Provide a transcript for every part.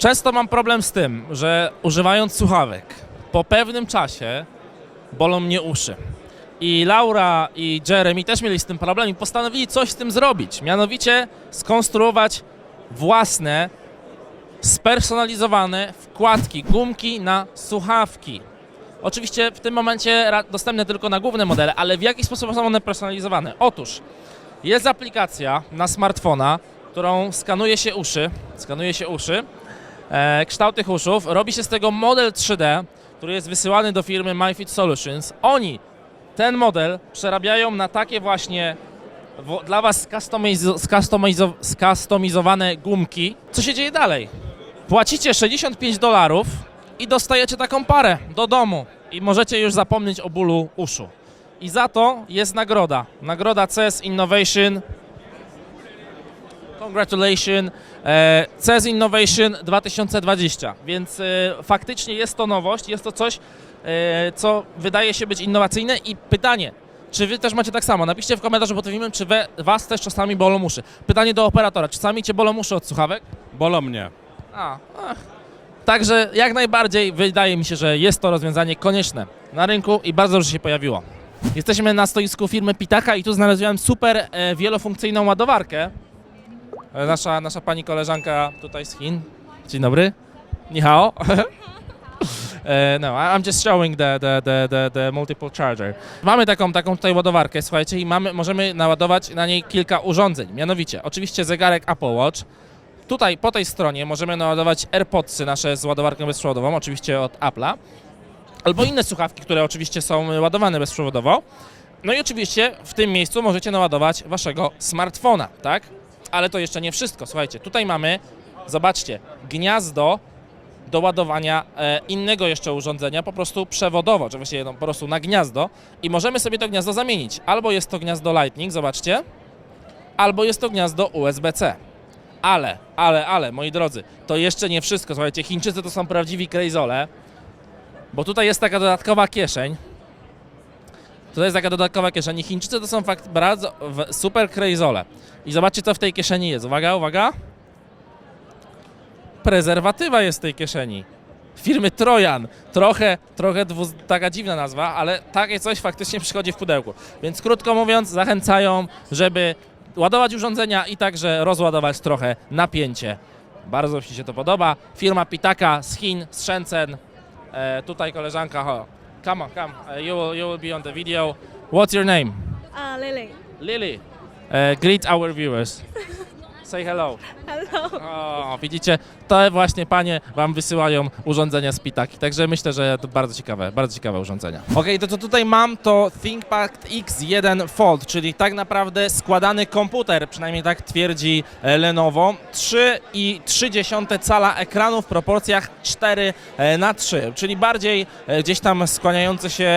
Często mam problem z tym, że używając słuchawek, po pewnym czasie bolą mnie uszy. I Laura i Jeremy też mieli z tym problem i postanowili coś z tym zrobić. Mianowicie skonstruować własne, spersonalizowane wkładki, gumki na słuchawki. Oczywiście w tym momencie dostępne tylko na główne modele, ale w jaki sposób są one personalizowane? Otóż jest aplikacja na smartfona, którą skanuje się uszy, skanuje się uszy, kształt tych uszów, robi się z tego model 3D, który jest wysyłany do firmy MyFit Solutions. Oni ten model przerabiają na takie właśnie dla Was skustomizo- skustomizowane gumki. Co się dzieje dalej? Płacicie 65 dolarów i dostajecie taką parę do domu i możecie już zapomnieć o bólu uszu. I za to jest nagroda. Nagroda CES Innovation. Congratulations. E, CES Innovation 2020. Więc e, faktycznie jest to nowość, jest to coś, e, co wydaje się być innowacyjne i pytanie, czy wy też macie tak samo? Napiszcie w komentarzu pod filmem, czy we, was też czasami bolą uszy. Pytanie do operatora, czy czasami cię bolą uszy od słuchawek? Bolą mnie. A, ach. Także jak najbardziej wydaje mi się, że jest to rozwiązanie konieczne na rynku i bardzo dobrze się pojawiło. Jesteśmy na stoisku firmy Pitaka i tu znalazłem super wielofunkcyjną ładowarkę. E, nasza, nasza pani koleżanka tutaj z Chin. Dzień dobry. Ni hao. E, no, I'm just showing the, the, the, the, the multiple charger. Mamy taką, taką tutaj ładowarkę, słuchajcie, i mamy, możemy naładować na niej kilka urządzeń. Mianowicie, oczywiście zegarek Apple Watch, Tutaj po tej stronie możemy naładować AirPodsy nasze z ładowarką bezprzewodową, oczywiście od Apple'a, albo inne słuchawki, które oczywiście są ładowane bezprzewodowo. No i oczywiście w tym miejscu możecie naładować waszego smartfona, tak? Ale to jeszcze nie wszystko. Słuchajcie, tutaj mamy, zobaczcie, gniazdo do ładowania e, innego jeszcze urządzenia, po prostu przewodowo, czy właściwie no, po prostu na gniazdo i możemy sobie to gniazdo zamienić. Albo jest to gniazdo Lightning, zobaczcie, albo jest to gniazdo USB-C. Ale, ale, ale, moi drodzy, to jeszcze nie wszystko. Słuchajcie, Chińczycy to są prawdziwi krejzole, bo tutaj jest taka dodatkowa kieszeń. Tutaj jest taka dodatkowa kieszeń i Chińczycy to są fakt bardzo super krejzole. I zobaczcie, co w tej kieszeni jest. Uwaga, uwaga. Prezerwatywa jest w tej kieszeni. Firmy Trojan. Trochę, trochę taka dziwna nazwa, ale takie coś faktycznie przychodzi w pudełku. Więc krótko mówiąc, zachęcają, żeby ładować urządzenia i także rozładować trochę napięcie. Bardzo mi się to podoba. Firma Pitaka z Chin, z Shenzhen. E, tutaj koleżanka, ho. Come on, come. E, you, will, you will be on the video. What's your name? Uh, Lily. Lily. E, greet our viewers. Say hello. Hello. O, widzicie, te właśnie panie wam wysyłają urządzenia z Pitaki, także myślę, że to bardzo ciekawe, bardzo ciekawe urządzenia. Okej, to co tutaj mam to ThinkPad X1 Fold, czyli tak naprawdę składany komputer, przynajmniej tak twierdzi e, Lenovo. 3,3 cala ekranu w proporcjach 4 e, na 3, czyli bardziej e, gdzieś tam skłaniający się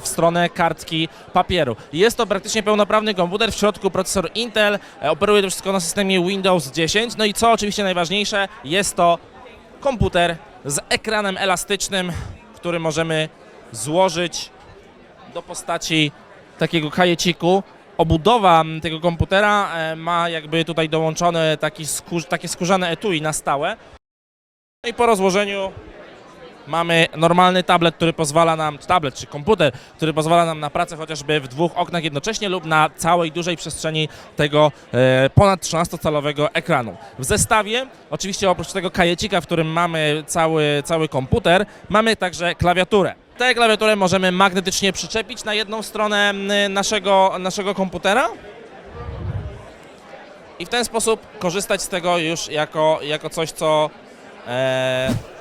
w stronę kartki papieru. Jest to praktycznie pełnoprawny komputer, w środku procesor Intel, e, operuje to wszystko na systemie Windows 10, no i co oczywiście najważniejsze, jest to komputer z ekranem elastycznym, który możemy złożyć do postaci takiego kajeciku. Obudowa tego komputera e, ma jakby tutaj dołączone taki skór, takie skórzane etui na stałe. No i po rozłożeniu mamy normalny tablet, który pozwala nam, tablet czy komputer, który pozwala nam na pracę chociażby w dwóch oknach jednocześnie lub na całej dużej przestrzeni tego e, ponad 13-calowego ekranu. W zestawie, oczywiście oprócz tego kajecika, w którym mamy cały, cały komputer, mamy także klawiaturę. Tę klawiaturę możemy magnetycznie przyczepić na jedną stronę naszego, naszego komputera i w ten sposób korzystać z tego już jako, jako coś, co,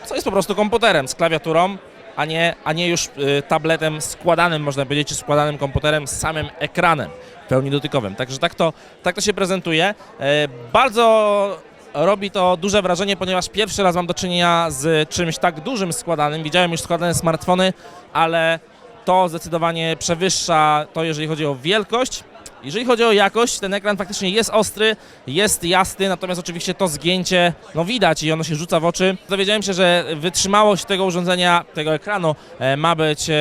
co jest po prostu komputerem z klawiaturą, a nie, a nie już e, tabletem składanym, można powiedzieć, czy składanym komputerem z samym ekranem w pełni dotykowym. Także tak to, tak to się prezentuje. E, bardzo robi to duże wrażenie, ponieważ pierwszy raz mam do czynienia z czymś tak dużym składanym. Widziałem już składane smartfony, ale to zdecydowanie przewyższa to, jeżeli chodzi o wielkość. Jeżeli chodzi o jakość, ten ekran faktycznie jest ostry, jest jasny, natomiast oczywiście to zgięcie, no widać i ono się rzuca w oczy. Dowiedziałem się, że wytrzymałość tego urządzenia, tego ekranu e, ma być e,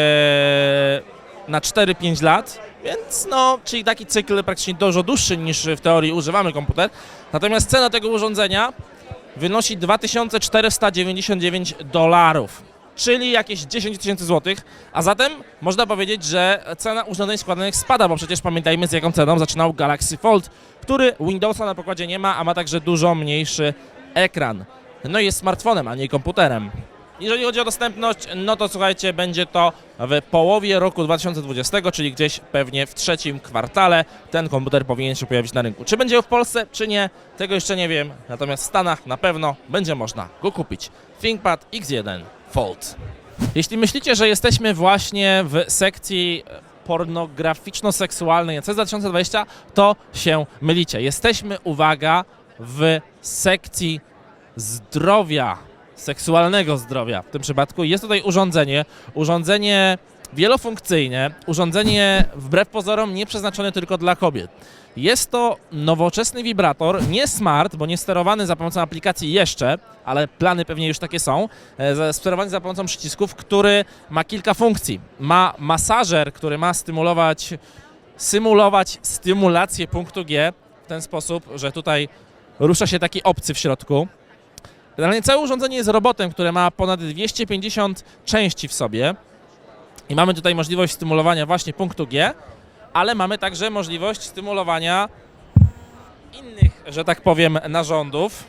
na 4-5 lat, więc no, czyli taki cykl praktycznie dużo dłuższy niż w teorii używamy komputer. Natomiast cena tego urządzenia wynosi 2499 dolarów, czyli jakieś 10 tysięcy złotych, a zatem można powiedzieć, że cena urządzeń składanych spada, bo przecież pamiętajmy z jaką ceną zaczynał Galaxy Fold, który Windowsa na pokładzie nie ma, a ma także dużo mniejszy ekran. No i jest smartfonem, a nie komputerem. Jeżeli chodzi o dostępność, no to słuchajcie, będzie to w połowie roku 2020, czyli gdzieś pewnie w trzecim kwartale ten komputer powinien się pojawić na rynku. Czy będzie w Polsce, czy nie, tego jeszcze nie wiem, natomiast w Stanach na pewno będzie można go kupić. ThinkPad X1 Fold. Jeśli myślicie, że jesteśmy właśnie w sekcji pornograficzno-seksualnej CES 2020, to się mylicie. Jesteśmy, uwaga, w sekcji zdrowia, seksualnego zdrowia. W tym przypadku jest tutaj urządzenie, urządzenie wielofunkcyjne, urządzenie wbrew pozorom nie przeznaczone tylko dla kobiet. Jest to nowoczesny wibrator, nie smart, bo nie sterowany za pomocą aplikacji jeszcze, ale plany pewnie już takie są, e, sterowany za pomocą przycisków, który ma kilka funkcji. Ma masażer, który ma stymulować, symulować stymulację punktu G w ten sposób, że tutaj rusza się taki obcy w środku. Generalnie całe urządzenie jest robotem, które ma ponad 250 części w sobie. I mamy tutaj możliwość stymulowania właśnie punktu G, ale mamy także możliwość stymulowania innych, że tak powiem, narządów.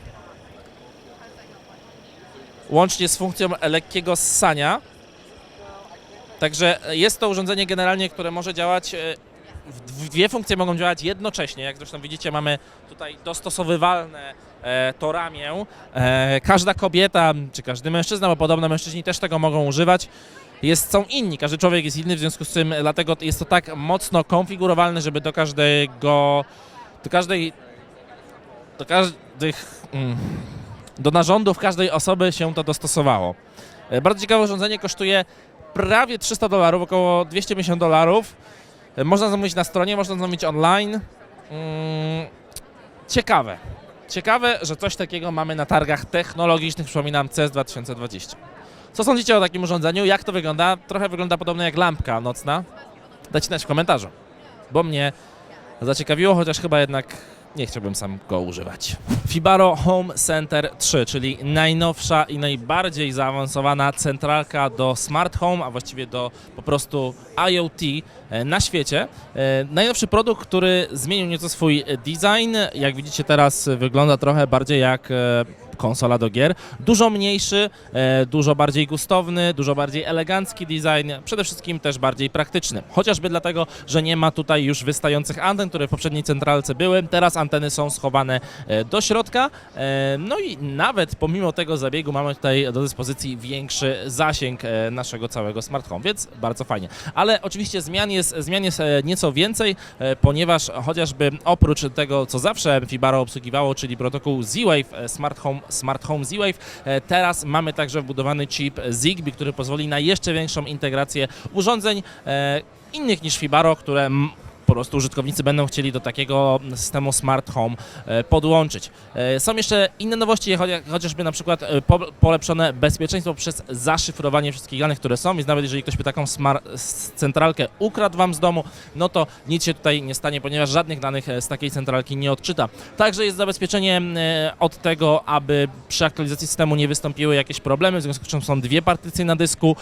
Łącznie z funkcją lekkiego ssania. Także jest to urządzenie generalnie, które może działać e, dwie funkcje mogą działać jednocześnie. Jak zresztą widzicie, mamy tutaj dostosowywalne to ramię. E, każda kobieta, czy każdy mężczyzna, bo podobno mężczyźni też tego mogą używać. Jest, są inni, każdy człowiek jest inny, w związku z czym dlatego jest to tak mocno konfigurowalne, żeby do każdego, do każdej, do każdych, mm, do narządów każdej osoby się to dostosowało. E, Bardzo ciekawe urządzenie kosztuje prawie 300 dolarów, około 250 dolarów. E, Można zamówić na stronie, można zamówić online. Mm, ciekawe. Ciekawe, że coś takiego mamy na targach technologicznych, przypominam, CES 2020. Co sądzicie o takim urządzeniu? Jak to wygląda? Trochę wygląda podobnie jak lampka nocna. Dajcie znać w komentarzu, bo mnie zaciekawiło, chociaż chyba jednak nie chciałbym sam go używać. Fibaro Home Center 3, czyli najnowsza i najbardziej zaawansowana centralka do smart home, a właściwie do po prostu IoT e, na świecie. E, Najnowszy produkt, który zmienił nieco swój design. Jak widzicie teraz wygląda trochę bardziej jak e, konsola do gier. Dużo mniejszy, e, dużo bardziej gustowny, dużo bardziej elegancki design, przede wszystkim też bardziej praktyczny. Chociażby dlatego, że nie ma tutaj już wystających anten, które w poprzedniej centralce były. Teraz anteny są schowane e, do środka. E, No i nawet pomimo tego zabiegu mamy tutaj do dyspozycji większy zasięg naszego całego smart home, więc bardzo fajnie. Ale oczywiście zmian jest, zmian jest nieco więcej, ponieważ chociażby oprócz tego, co zawsze Fibaro obsługiwało, czyli protokół Z-Wave, Smart Home, Smart Home Z-Wave, e, teraz mamy także wbudowany chip Zigbee, który pozwoli na jeszcze większą integrację urządzeń e, innych niż Fibaro, które po prostu użytkownicy będą chcieli do takiego systemu Smart Home e, podłączyć. E, Są jeszcze inne nowości, chocia- chociażby na przykład e, po- polepszone bezpieczeństwo przez zaszyfrowanie wszystkich danych, które są, więc nawet jeżeli ktoś by taką centralkę ukradł Wam z domu, no to nic się tutaj nie stanie, ponieważ żadnych danych z takiej centralki nie odczyta. Także jest zabezpieczenie od tego, aby przy aktualizacji systemu nie wystąpiły jakieś problemy, w związku z czym są dwie partycje na dysku.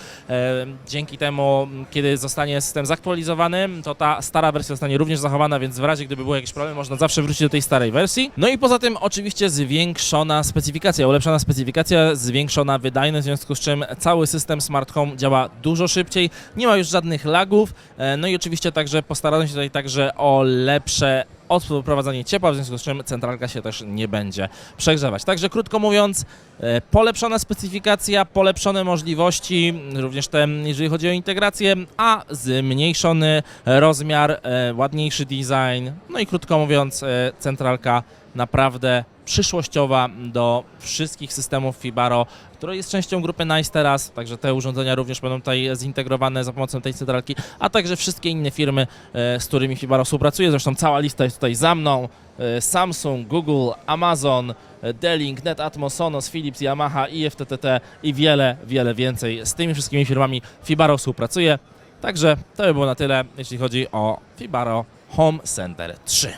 Dzięki temu, kiedy zostanie system zaktualizowany, to ta stara wersja zostanie również zachowana, więc w razie gdyby były jakieś problemy, można zawsze wrócić do tej starej wersji. No i poza tym oczywiście zwiększona specyfikacja, ulepszona specyfikacja, zwiększona wydajność, w związku z czym cały system Smart Home działa dużo szybciej, nie ma już żadnych lagów, e, no i oczywiście także postarano się tutaj także o lepsze odprowadzanie ciepła, w związku z czym centralka się też nie będzie przegrzewać. Także krótko mówiąc, e, polepszona specyfikacja, polepszone możliwości, również te, jeżeli chodzi o integrację, a zmniejszony rozmiar, e, ładniejszy design, no i krótko mówiąc, e, centralka naprawdę przyszłościowa do wszystkich systemów Fibaro, które jest częścią grupy Nice teraz, także te urządzenia również będą tutaj zintegrowane za pomocą tej centralki, a także wszystkie inne firmy, e, z którymi Fibaro współpracuje, zresztą cała lista jest tutaj za mną, e, Samsung, Google, Amazon, e, Dell, Netatmo, Sonos, Philips, Yamaha, IFTTT i wiele, wiele więcej. Z tymi wszystkimi firmami Fibaro współpracuje, także to by było na tyle, jeśli chodzi o Fibaro Home Center 3.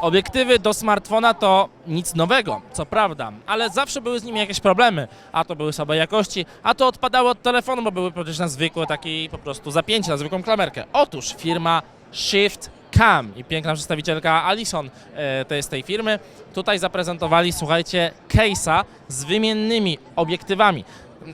Obiektywy do smartfona to nic nowego, co prawda, ale zawsze były z nimi jakieś problemy. A to były słabej jakości, a to odpadały od telefonu, bo były przecież na zwykłe taki po prostu zapięcie, na zwykłą klamerkę. Otóż firma Shift Cam i piękna przedstawicielka Alison e, to jest tej firmy. Tutaj zaprezentowali, słuchajcie, case'a z wymiennymi obiektywami.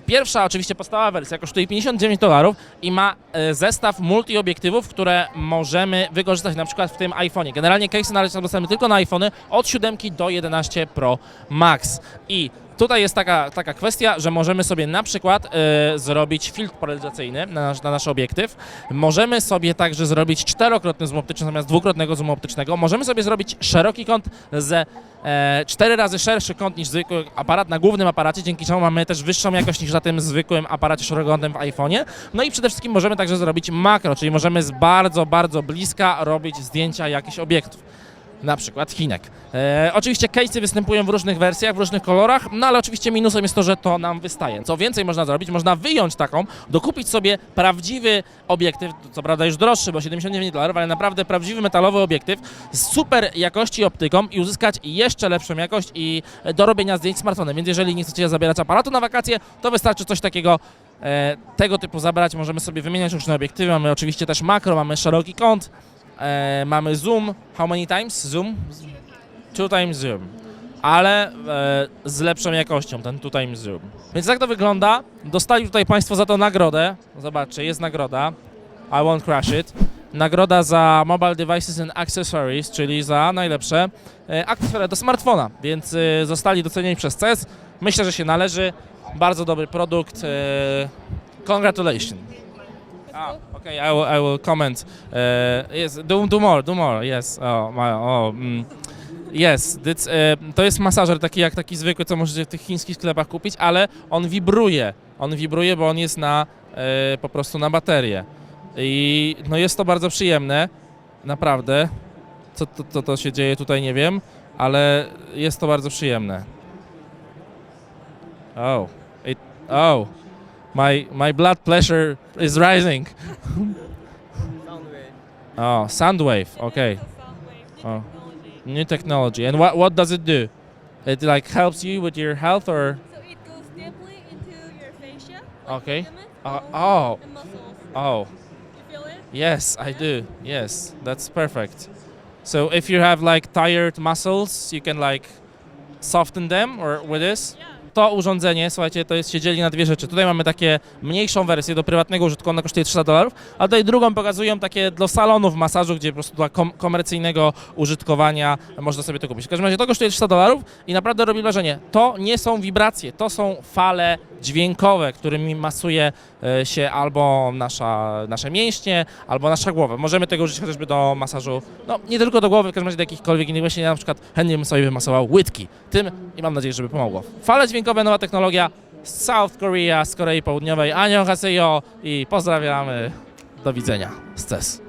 Pierwsza, oczywiście podstawowa wersja, kosztuje 59 dolarów i ma e, zestaw multiobiektywów, które możemy wykorzystać na przykład w tym iPhone'ie. Generalnie case'y na razie są dostępne tylko na iPhony od 7 do 11 Pro Max. I tutaj jest taka, taka kwestia, że możemy sobie na przykład e, zrobić filtr polaryzacyjny na nasz, na nasz obiektyw. Możemy sobie także zrobić czterokrotny zoom optyczny zamiast dwukrotnego zoomu optycznego. Możemy sobie zrobić szeroki kąt ze e, cztery razy szerszy kąt niż zwykły aparat na głównym aparacie, dzięki czemu mamy też wyższą jakość niż na tym zwykłym aparacie szerokokątnym w iPhone'ie. No i przede wszystkim możemy także zrobić makro, czyli możemy z bardzo, bardzo bliska robić zdjęcia jakichś obiektów. Na przykład Chinek. E, oczywiście case'y występują w różnych wersjach, w różnych kolorach, no ale oczywiście minusem jest to, że to nam wystaje. Co więcej można zrobić, można wyjąć taką, dokupić sobie prawdziwy obiektyw, co prawda już droższy, bo 79 dolarów, ale naprawdę prawdziwy metalowy obiektyw z super jakości optyką i uzyskać jeszcze lepszą jakość i do robienia zdjęć smartfonem. Więc jeżeli nie chcecie zabierać aparatu na wakacje, to wystarczy coś takiego e, tego typu zabrać. Możemy sobie wymieniać różne obiektywy. Mamy oczywiście też makro, mamy szeroki kąt, e, mamy zoom. How many times? Zoom? Two times zoom. Ale e, z lepszą jakością, ten two times zoom. Więc tak to wygląda. Dostali tutaj Państwo za to nagrodę. Zobaczcie, jest nagroda. I won't crash it. Nagroda za Mobile Devices and Accessories, czyli za najlepsze e, akcesoria do smartfona. Więc e, zostali docenieni przez CES. Myślę, że się należy. Bardzo dobry produkt. E, congratulations. Ah, okay, I will, I will comment. Uh, yes, do, do more, do more, yes. Oh, my, oh, mm. Yes, it's, e, to jest masażer taki jak taki zwykły, co możecie w tych chińskich sklepach kupić, ale on wibruje. On wibruje, bo on jest na e, po prostu na baterię. I no jest to bardzo przyjemne, naprawdę. Co to, to, to się dzieje tutaj, nie wiem, ale jest to bardzo przyjemne. Oh, it, oh, my, my blood pressure is rising. Oh, Soundwave, okay. Oh. New technology. And what, what does it do? It like helps you with your health or? So it goes deeply into your fascia. Like Okay. Uh, oh, muscles. oh, You feel it? yes, I do. Yes, that's perfect. So if you have like tired muscles, you can like soften them or with this? Yeah. To urządzenie, słuchajcie, to jest się dzieli na dwie rzeczy. Tutaj mamy takie mniejszą wersję do prywatnego użytku, ona kosztuje 300 dolarów, a tutaj drugą pokazują takie do salonów masażu, gdzie po prostu dla kom- komercyjnego użytkowania można sobie to kupić. W każdym razie to kosztuje 300 dolarów i naprawdę robi wrażenie. To nie są wibracje, to są fale dźwiękowe, którymi masuje e, się albo nasza, nasze mięśnie, albo nasza głowa. Możemy tego użyć chociażby do masażu, no nie tylko do głowy, w każdym razie do jakichkolwiek innych. Ja na przykład chętnie bym sobie wymasował łydki tym i mam nadzieję, żeby pomogło. Fale dźwiękowe, nowa technologia z South Korea, z Korei Południowej. Anio haseyo i pozdrawiamy. Do widzenia z CES.